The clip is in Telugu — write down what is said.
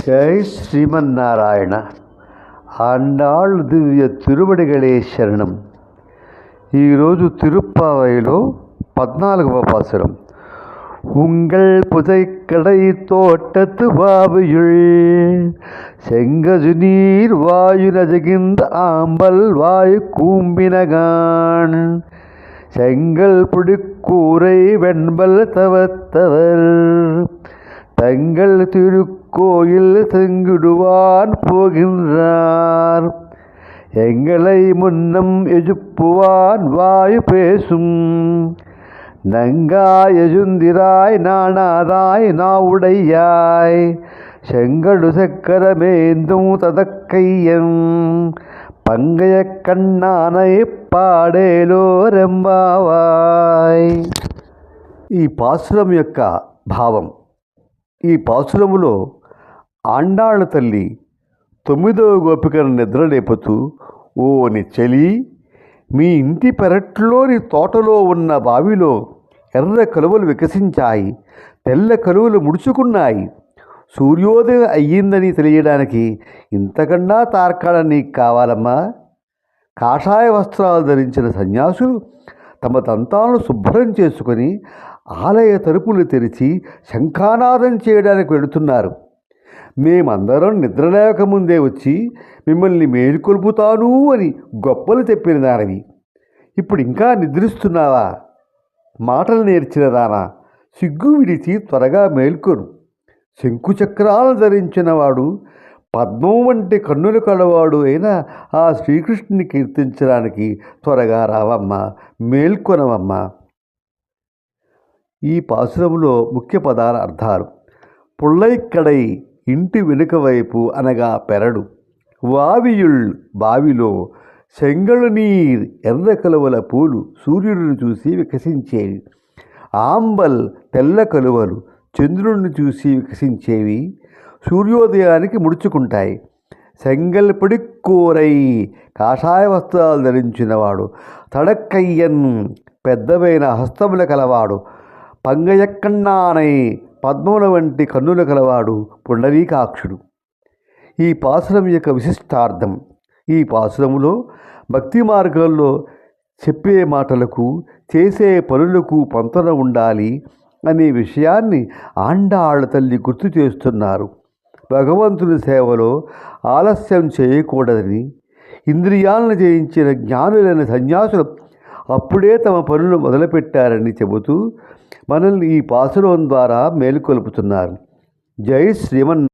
జై శ్రీమన్నారాయణ ఆండాళ్ దివ్య తిరువడిగళే శరణం ఈరోజు తిరుప్పావైలో పద్నాలుగవ పాసురం உங்கள் புதைக்கடை தோட்டத்து வாவியுள் செங்கஜு நீர் வாயு நஜகிந்த ஆம்பல் வாயு கூம்பினகான் செங்கல் புடிக்கூரை வெண்பல் தவத்தவர் தங்கள் திருக்கோயில் செங்கிடுவான் போகின்றார் எங்களை முன்னம் எஜுப்புவான் வாயு பேசும் நங்காயஜுந்திராய் நாணாதாய் நாவுடையாய் செங்கடு சக்கரமேந்தும் ததக்கையன் பங்கைய கண்ணானை పాడేలో రెంబావాయ్ ఈ పాసురం యొక్క భావం ఈ పాసురములో ఆండాళ్ళ తల్లి తొమ్మిదవ గోపికను నిద్రలేపుతూ ఓ చలి మీ ఇంటి పెరట్లోని తోటలో ఉన్న బావిలో ఎర్ర కలువలు వికసించాయి తెల్ల కలువలు ముడుచుకున్నాయి. సూర్యోదయం అయ్యిందని తెలియడానికి ఇంతకన్నా తార్కాణ నీకు కావాలమ్మా. కాషాయ వస్త్రాలు ధరించిన సన్యాసులు తమ దంతాలను శుభ్రం చేసుకొని ఆలయ తలుపులు తెరిచి శంఖానాదం చేయడానికి వెళుతున్నారు. మేమందరం నిద్రలేకముందే వచ్చి మిమ్మల్ని మేలుకొల్పుతాను అని గొప్పలు చెప్పిన దానవి. ఇప్పుడు ఇంకా నిద్రిస్తున్నావా? మాటలు నేర్చిన దానా? సిగ్గు విడిచి త్వరగా మేల్కొను. శంకుచక్రాలను ధరించినవాడు పద్మం వంటి కన్నులు కలవాడు అయిన ఆ శ్రీకృష్ణుని కీర్తించడానికి త్వరగా రావమ్మా మేల్కొనవమ్మా. ఈ పాసురములో ముఖ్య పదాల అర్థాలు. పుల్లైక్కడై ఇంటి వెనుక వైపు అనగా పెరడు. వావియుల్ బావిలో సెంగళు నీర్ ఎర్ర కలువల పూలు సూర్యుడిని చూసి వికసించేవి. ఆంబల్ తెల్ల కలువలు చంద్రుడిని చూసి వికసించేవి. సూర్యోదయానికి ముడుచుకుంటాయి. సెంగల్ కూరై కాషాయ వస్త్రాలు ధరించినవాడు. తడక్కయ్యన్ పెద్దవైన హస్తముల కలవాడు. పంగయక్కన్నానై పద్మముల వంటి కన్నుల కలవాడు పుండరీకాక్షుడు. ఈ పాసురం యొక్క విశిష్టార్థం ఈ పాసురములో భక్తి మార్గంలో చెప్పే మాటలకు చేసే పనులకు పొంతన ఉండాలి అనే విషయాన్ని ఆండాళ్ళ తల్లి గుర్తు చేస్తున్నారు. భగవంతుని సేవలో ఆలస్యం చేయకూడదని ఇంద్రియాలను జయించిన జ్ఞానులైన సన్యాసులు అప్పుడే తమ పనులు మొదలుపెట్టారని చెబుతూ మనల్ని ఈ పాసురం ద్వారా మేలుకొల్పుతున్నారు. జై శ్రీమన్